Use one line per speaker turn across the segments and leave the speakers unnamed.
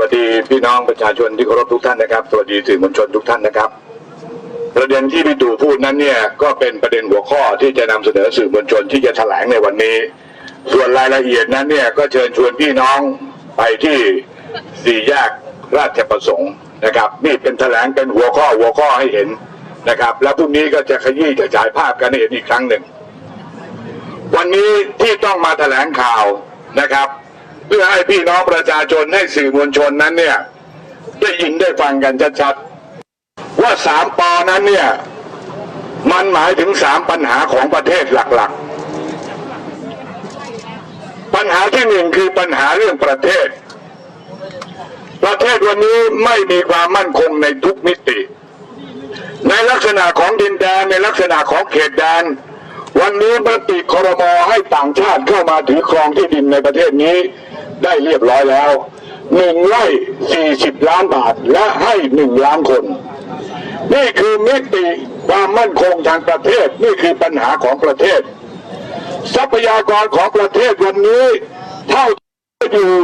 วัสดีพี่น้องประชาชนที่เคารพทุกท่านนะครับ สวัสดีสื่อมวลชนทุกท่านนะครับ ประเด็นที่พี่ตู่พูดนั้นเนี่ยก็เป็นประเด็นหัวข้อที่จะนำเสนอสื่อมวลชนที่จะแถลงในวันนี้ ส่วนรายละเอียดนั้นเนี่ยก็เชิญชวนพี่น้องไปที่สี่แยกราชประสงค์นะครับ นี่เป็นแถลงเป็นหัวข้อหัวข้อให้เห็นนะครับ แล้วพรุ่งนี้ก็จะขยี้จะฉายภาพกันให้เห็นอีกครั้งหนึ่ง วันนี้ที่ต้องมาแถลงข่าวนะครับ เพื่อให้พี่น้องประชาชนให้สื่อมวลชนนั้นเนี่ยได้ยินได้ฟังกันชัดๆว่าสามปอนั้นเนี่ยมันหมายถึงสามปัญหาของประเทศหลักๆ ปัญหาที่หนึ่งคือปัญหาเรื่องประเทศ ประเทศวันนี้ไม่มีความมั่นคงในทุกมิติ ในลักษณะของดินแดนในลักษณะของเขตแดน วันนี้มติคอรมอให้ต่างชาติเข้ามาถือครองที่ดินในประเทศนี้ ได้เรียบร้อยแล้วหนึ่งไร่สี่สิบล้านบาทและให้หนึ่งล้านคน นี่คือมิติความมั่นคงทางประเทศนี่คือปัญหาของประเทศ ทรัพยากรของประเทศวันนี้เท่าที่อยู่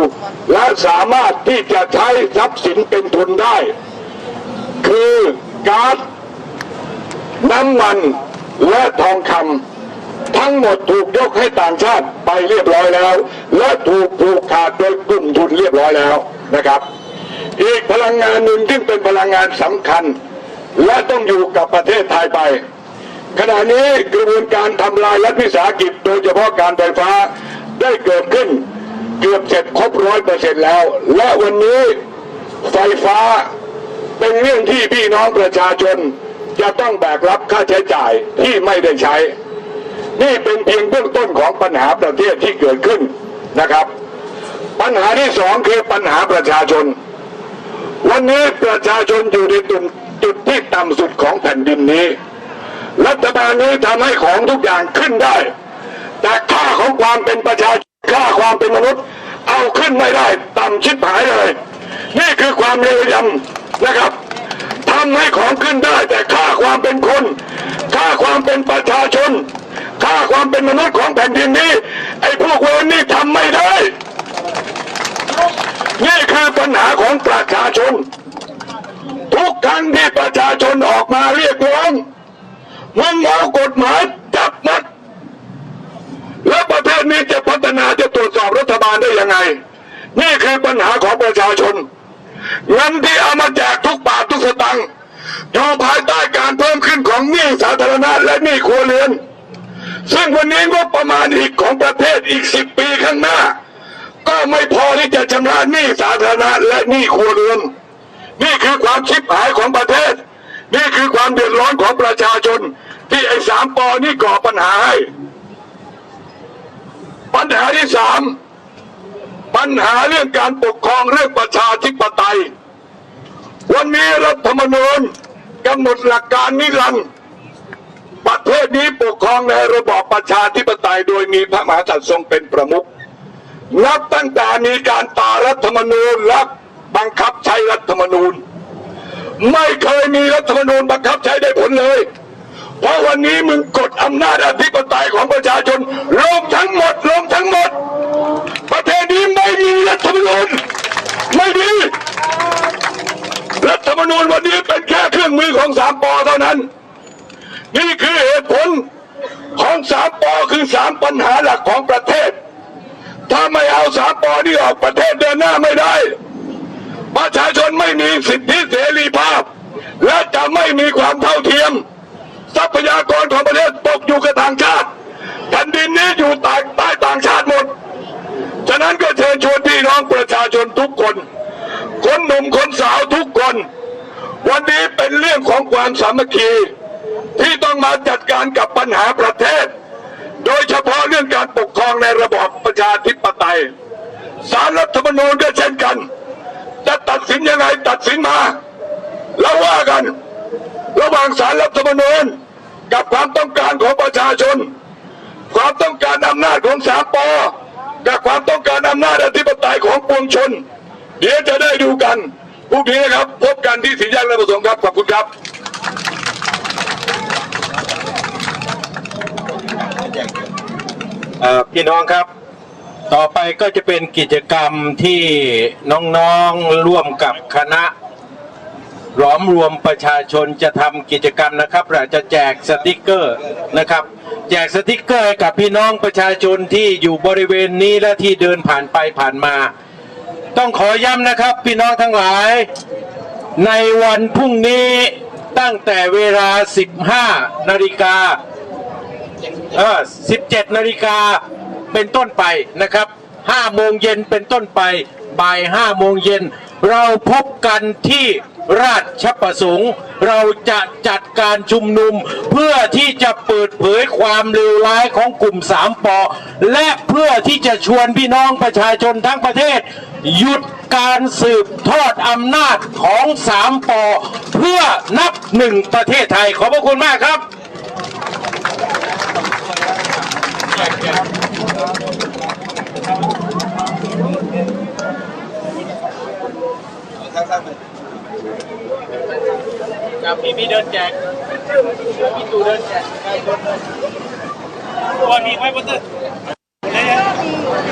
และสามารถที่จะใช้ทรัพย์สินเป็นทุนได้ คือก๊าซน้ำมันและทองคำ ทั้งหมดถูกยกให้ต่างชาติไปเรียบร้อยแล้ว และถูกผูกขาดโดยกลุ่มทุนเรียบร้อยแล้วนะครับ อีกพลังงานหนึ่งซึ่เป็นพลังงานสำคัญ และต้องอยู่กับประเทศไทยไป ขณะนี้กระบวนการทำลายรัฐวิสาหกิจ โดยเฉพาะการไฟฟ้าได้เกิดขึ้นเกือบเสร็จครบร้อยเปอร์เซ็นต์แล้ว และวันนี้ไฟฟ้าเป็นเรื่องที่พี่น้องประชาชนจะต้องแบกรับค่าใช้จ่ายที่ไม่ได้ใช้ นี่เป็นเพียงเบื้องต้นของปัญหาประเทศที่เกิดขึ้นนะครับ ปัญหาที่สองคือปัญหาประชาชน วันนี้ประชาชนอยู่ในจุดจุดที่ต่ำสุดของแผ่นดินนี้ รัฐบาลนี้ทำให้ของทุกอย่างขึ้นได้ แต่ค่าของความเป็นประชาชนค่าความเป็นมนุษย์ เอาขึ้นไม่ได้ต่ำชิบหายเลย นี่คือความเลวยำนะครับทำให้ของขึ้นได้แต่ค่าความเป็นคน ค่าความเป็นประชาชน ค่าความเป็นมนุษย์ของแผ่นดินนี้ ไอ้พวกเวรนี่ทำไม่ได้ นี่คือปัญหาของประชาชน ทุกครั้งที่ประชาชนออกมาเรียกร้องมึงเอากฎหมายจับมัด แล้วประเทศนี้จะพัฒนาจะตรวจสอบรัฐบาลได้ยังไง นี่คือปัญหาของประชาชนเงินที่เอามาแจกทุกบาททุกสตังค์อยู่ภายใต้การเพิ่มขึ้นของหนี้สาธารณะและหนี้ครัวเรือน ซึ่งวันนี้งบประมาณอีกของประเทศอีกสิบปีข้างหน้า ก็ไม่พอที่จะชำระหนี้สาธารณะและหนี้ครัวเรือนนี่คือความชิบหายของประเทศ นี่คือความเดือดร้อนของประชาชน ที่ไอ้สามปอนี่ก่อปัญหาให้ ปัญหาที่สามปัญหาเรื่องการปกครองเรื่องประชาธิปไตย วันนี้รัฐธรรมนูญกำหนดหลักการนิรันดร์ เทศนี้ปกครองในระบอบประชาธิปไตยโดยมีพระมหากษัตริย์ทรงเป็นประมุขนับตั้งแต่มีการต่อรัฐธรรมนูญและบังคับใช้รัฐธรรมนูญ ไม่เคยมีรัฐธรรมนูญบังคับใช้ได้ผลเลย เพราะวันนี้มึงกดอำนาจอธิปไตยของประชาชนลงทั้งหมดลงทั้งหมด ประเทศนี้ไม่มีรัฐธรรมนูญไม่ดีรัฐธรรมนูญวันนี้เป็นแค่เครื่องมือของสามปอเท่านั้น นี่คือเหตุผลของสามปอคือสามปัญหาหลักของประเทศ ถ้าไม่เอาสามปอนี่ออกประเทศเดินหน้าไม่ได้ ประชาชนไม่มีสิทธิเสรีภาพ และจะไม่มีความเท่าเทียม ทรัพยากรของประเทศตกอยู่กับต่างชาติแผ่นดินนี้อยู่ใต้ใต้ต่างชาติหมด ฉะนั้นก็เชิญชวนพี่น้องประชาชนทุกคน คนหนุ่มคนสาวทุกคน วันนี้เป็นเรื่องของความสามัคคี ที่ต้องมาจัดการกับปัญหาประเทศ โดยเฉพาะเรื่องการปกครองในระบอบประชาธิปไตยสารรัฐธรรมนูญก็เช่นกัน จะตัดสินยังไงตัดสินมา แล้วว่ากัน ระหว่างสารรัฐธรรมนูญกับความต้องการของประชาชน ความต้องการอำนาจของสามปอกับความต้องการอำนาจอธิปไตยของปวงชน เดี๋ยวจะได้ดูกันพรุ่งนี้นะครับ พบกันที่สี่แยกราชประสงค์ครับ ขอบคุณครับ
เอ่อ พี่น้องครับ ต่อไปก็จะเป็นกิจกรรมที่น้องๆร่วมกับคณะหลอมรวมประชาชนจะทำกิจกรรมนะครับเราจะแจกสติกเกอร์นะครับ แจกสติกเกอร์กับพี่น้องประชาชนที่อยู่บริเวณนี้และที่เดินผ่านไปผ่านมา ต้องขอย้ำนะครับ พี่น้องทั้งหลาย ในวันพรุ่งนี้ตั้งแต่เวลา 15 นาฬิกา เออ17 นาฬิกาเป็นต้นไปนะครับ5โมงเย็นเป็นต้นไปบ่าย5โมงเย็น เราพบกันที่ราชประสงค์ เราจะจัดการชุมนุม เพื่อที่จะเปิดเผยความเลวร้ายของกลุ่ม3ปอและเพื่อที่จะชวนพี่น้องประชาชนทั้งประเทศ หยุดการสืบทอดอำนาจของ3ปอเพื่อนับหนึ่งประเทศไทยขอบพระคุณมากครับ ครับพี่พี่เดินแจกพี่ตู่เดินแจกก่อนมีไว้บนตึกไหนไหนไหน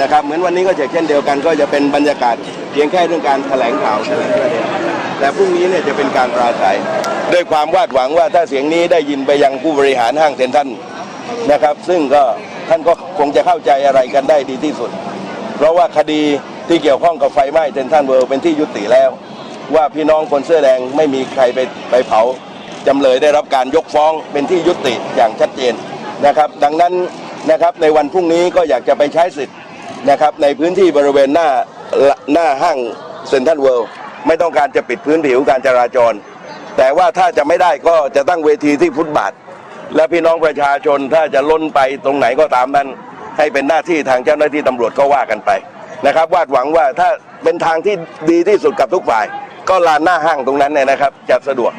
นะ
ครับเหมือนวันนี้ก็จะเช่นเดียวกัน ก็จะเป็นบรรยากาศเพียงแค่เรื่องการแถลงข่าวแถลงประเด็นแต่พรุ่งนี้เนี่ยจะเป็นการปราศัยด้วยความวาดหวังว่าถ้าเสียงนี้ได้ยินไปยังผู้บริหารห้างเซ็นทรัลนะครับ ซึ่งก็ท่านก็คงจะเข้าใจอะไรกันได้ดีที่สุด เพราะว่าคดีที่เกี่ยวข้องกับไฟไหม้เซ็นทรัลเวิลด์เป็นที่ยุติแล้ว ว่าพี่น้องคนเสื้อแดงไม่มีใครไปไปเผาจำเลยได้รับการยกฟ้องเป็นที่ยุติอย่างชัดเจนนะครับ ดังนั้นนะครับในวันพรุ่งนี้ก็อยากจะไปใช้สิทธิ์ นะครับในพื้นที่บริเวณหน้าหน้าห้างเซ็นทรัลเวิลด์ไม่ต้องการจะปิดพื้นผิวการจราจร แต่ว่าถ้าจะไม่ได้ก็จะตั้งเวทีที่ฟุตบาท และพี่น้องประชาชนถ้าจะล้นไปตรงไหนก็ตามนั้น ให้เป็นหน้าที่ทางเจ้าหน้าที่ตำรวจก็ว่ากันไปนะครับวาดหวังว่าถ้าเป็นทางที่ดีที่สุดกับทุกฝ่าย ก็ลานหน้าห้างตรงนั้นเนี่ยนะครับ จะสะดวก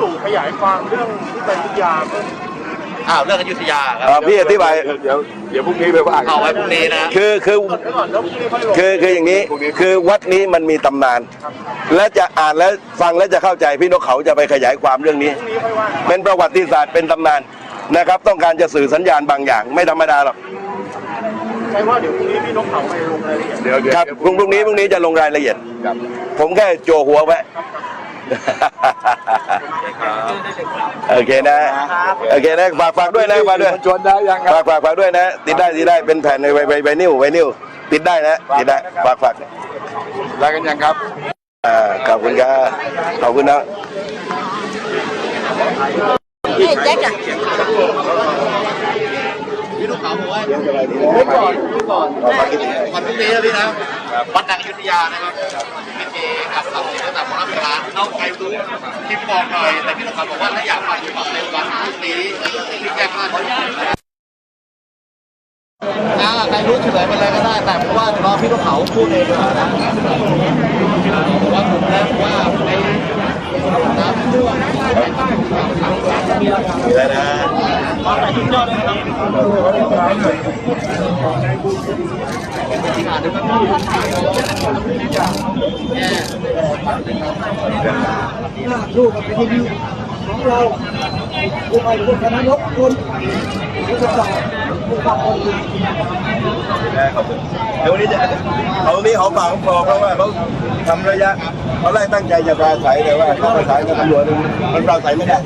ตู่ขยายความเรื่องที่ไปยุทธยาเพิ่ม
อ้าวเรื่องอยุธยาครั
เอ่อบพี่อธิบาย
เดี๋ยวเดี๋ยวพรุ่งนี้ไปว่ากั
เอาไว้พรุ่งนี้นะ
คือคือ
ไว้ก่อนแล้วพรุ่งนี้ค่อยลง
คือคืออย่างนี้คือวัดนี้มันมีตำนาน และจะอ่านแล้วฟังแล้วจะเข้าใจพี่นกเขาจะไปขยายความเรื่องนี้
พรุ่งนี้ค่อยว่ากัน
เป็นประวัติศาสตร์เป็นตำนานนะครับ ต้องการจะสื่อสัญญาณบางอย่าง ไม่ธรรมดาหรอก
ใช่ว่าเดี๋ยวพรุ่งนี้พี่นกเขาไปลงรายละเอียด
เดี๋ยวเดี๋ยว
ครับพรุ่งพรุ่งนี้พรุ่งนี้จะลงรายละเอียด
ครับ
ผมแค่โจหัวไว้ โอเคนะ โอเคนะฝากฝากด้วยนะฝากด้วย
ชวนได้ยังค
ฝา
รั
กฝากฝากด้วยนะ ติดได้ติดได้เป็นแผ่นในไวไวไวนิ้วไวนิ้ว ติดได้นะติดได้ฝากฝาก
ได้กันยังครับ
อ่าขอบคุณครับขอบคุณนะ
พี่ลูกเขาบอกว่าวันพรุ่งนี้นะพี่นะ วัดดังอยุธยานะครับไม่มีอารตัดสินตั้งแต่โบราณโบราณเอาใครดูคลิปบอกหน่อยแต่พี่ลูกเขาบอกว่าถ้าอยากฟังฟังในวันพรุ่งนี้ที่แจ้งมาอ่าใครรู้เฉลยเป็นอะไรก็ได้ แต่เพราะว่ารอพี่ลูกเขาพูดเองดีกว่านะผมว่าผมนะว่าใน น้ำท่วม
มีอะไรนะ นะขอบคุณเดี๋ยววันนี้จะเอาตรงนี้หอมปากหอมคอเพราะว่าเขาทำระยะเขาไล่ตั้งใจจะปราศัยแต่ว่าเขาปราศัยกับตำรวจมันปราศัยไม่ได้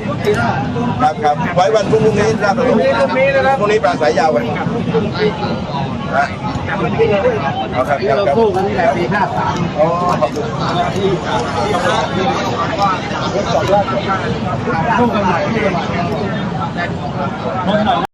ครับครับไว้วันพรุ่งนี้ราชประสงค์พรุ่งนี้นะครับพรุ่งนี้ปราศัยยาวกันนะเอา
สู้กันนี่แหละปีห้าสาม
อ๋อขอบคุณ
สู้กันใหม่สู้กันใหม่